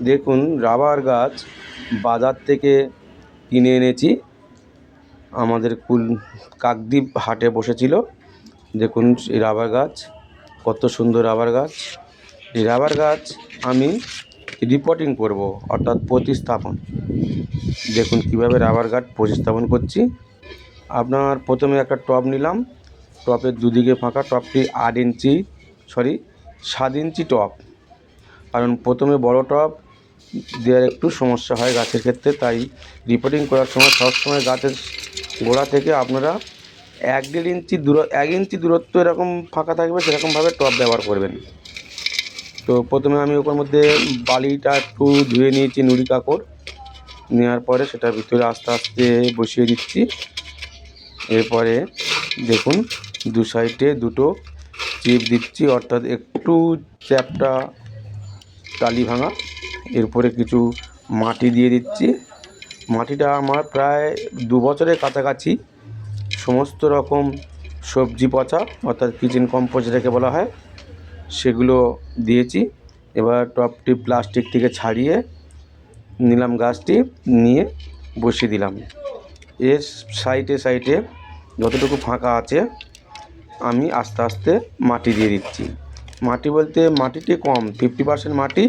দেখুন, রাবার গাছ বাজার থেকে কিনে এনেছি। আমাদের কুল, কাকদ্বীপ হাটে বসেছিল। দেখুন, এই রাবার গাছ, কত সুন্দর রাবার গাছ। এই রাবার গাছ আমি রিপোর্টিং করব, অর্থাৎ প্রতিস্থাপন। দেখুন, কীভাবে রাবার গাছ প্রতিস্থাপন করছি। আপনার প্রথমে একটা টব নিলাম। টবের দুদিকে ফাঁকা টবটি আট ইঞ্চি সরি সাত ইঞ্চি টব কারণ প্রথমে বড় টব দেওয়ার একটু সমস্যা হয় গাছের ক্ষেত্রে, তাই রিপোর্টিং করার সময় সবসময় গাছের গোড়া থেকে আপনারা এক দেড় ইঞ্চি দূর এক ইঞ্চি দূরত্ব এরকম ফাঁকা থাকবে, সেরকমভাবে টব ব্যবহার করবেন। তো প্রথমে আমি ওপর মধ্যে বালিটা একটু ধুয়ে নিয়েছি নুড়ি কাপড়, নেওয়ার পরে সেটার ভিতরে আস্তে আস্তে বসিয়ে দিচ্ছি। এরপরে দেখুন দু সাইডে দুটো চিপ দিচ্ছি, অর্থাৎ একটু চ্যাপটা টালি ভাঙা। এরপরে কিছু মাটি দিয়ে দিচ্ছি। মাটিটা আমার প্রায় দু বছরের কাছাকাছি সমস্ত রকম সবজি পচা, অর্থাৎ কিচেন কম্পোস্ট রেখে বলা হয়, সেগুলো দিয়েছি। এবার টবটি প্লাস্টিক থেকে ছাড়িয়ে নিলাম গাছটি, নিয়ে বসিয়ে দিলাম। এর সাইডে সাইডে যতটুকু ফাঁকা আছে, আমি আস্তে আস্তে মাটি দিয়ে দিচ্ছি। মাটি বলতে মাটিটি কম ফিফটি পার্সেন্ট মাটি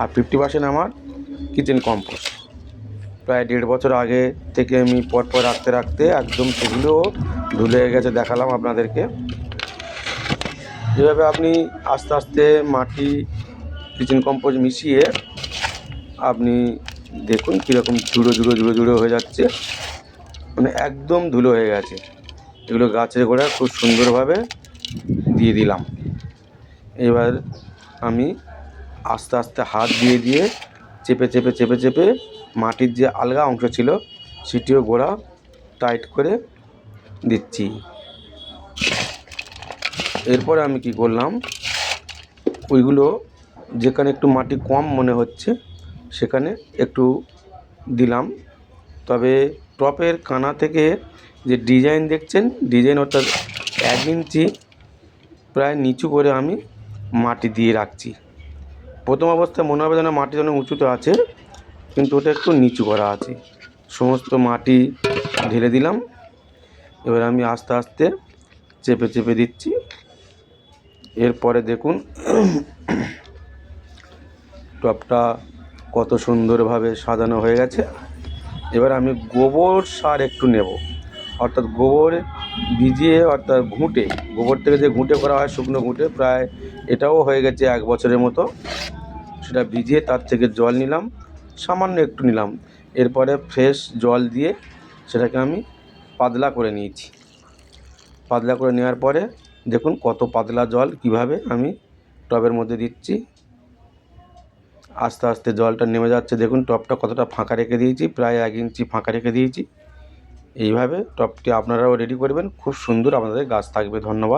আর ফিফটি পার্সেন্ট আমার কিচেন কম্পোস্ট। প্রায় দেড় বছর আগে থেকে আমি পরপর রাখতে রাখতে একদম সেগুলো ধুলে গেছে, দেখালাম আপনাদেরকে। যেভাবে আপনি আস্তে আস্তে মাটি, কিচেন কম্পোস্ট মিশিয়ে আপনি দেখুন কীরকম জুড়ো জুড়ো জুড়ো জুড়ো হয়ে যাচ্ছে। মানে একদম ধুলো হয়ে গেছে। এগুলো গাছের গোড়ায় খুব সুন্দরভাবে দিয়ে দিলাম। এবার আমি আস্তে আস্তে হাত দিয়ে দিয়ে চেপে চেপে চেপে চেপে মাটির যে আলগা অংশ ছিল সেটিও গোড়া টাইট করে দিচ্ছি। এরপরে আমি কি করলাম? ওইগুলো যেখানে একটু মাটি কম মনে হচ্ছে সেখানে একটু দিলাম। তবে টপের কানা থেকে যে ডিজাইন দেখছেন, ডিজাইন অর্থাৎ এক ইঞ্চি প্রায় নিচু করে আমি মাটি দিয়ে রাখছি। প্রথম অবস্থায় মনে হবে যেন মাটি যেন উঁচুতে আছে, কিন্তু ওটা একটু নিচু করা আছে। সমস্ত মাটি ঢেলে দিলাম। এবার আমি আস্তে আস্তে চেপে চেপে দিচ্ছি। এরপরে দেখুন টবটা কত সুন্দরভাবে সাজানো হয়ে গেছে। এবার আমি গোবর সার একটু নেব। অর্থাৎ গোবর ভিজিয়ে, অর্থাৎ ঘুঁটে, গোবর থেকে যে ঘুঁটে করা হয় শুকনো ঘুঁটে, প্রায় এটাও হয়ে গেছে এক বছরের মতো। সেটা ভিজিয়ে তার থেকে জল নিলাম, সামান্য একটু নিলাম। এরপরে ফ্রেশ জল দিয়ে সেটাকে আমি পাতলা করে নিয়েছি। পাতলা করে নেওয়ার পরে দেখুন কত পাতলা জল কীভাবে আমি টবের মধ্যে দিচ্ছি। আস্তে আস্তে জলটা নেমে যাচ্ছে, দেখুন টবটা কতটা ফাঁকা রেখে দিয়েছি, প্রায় এক ইঞ্চি ফাঁকা রেখে দিয়েছি। এইভাবে টবটি আপনারাও রেডি করবেন, খুব সুন্দর আপনাদের গাছ থাকবে, ধন্যবাদ।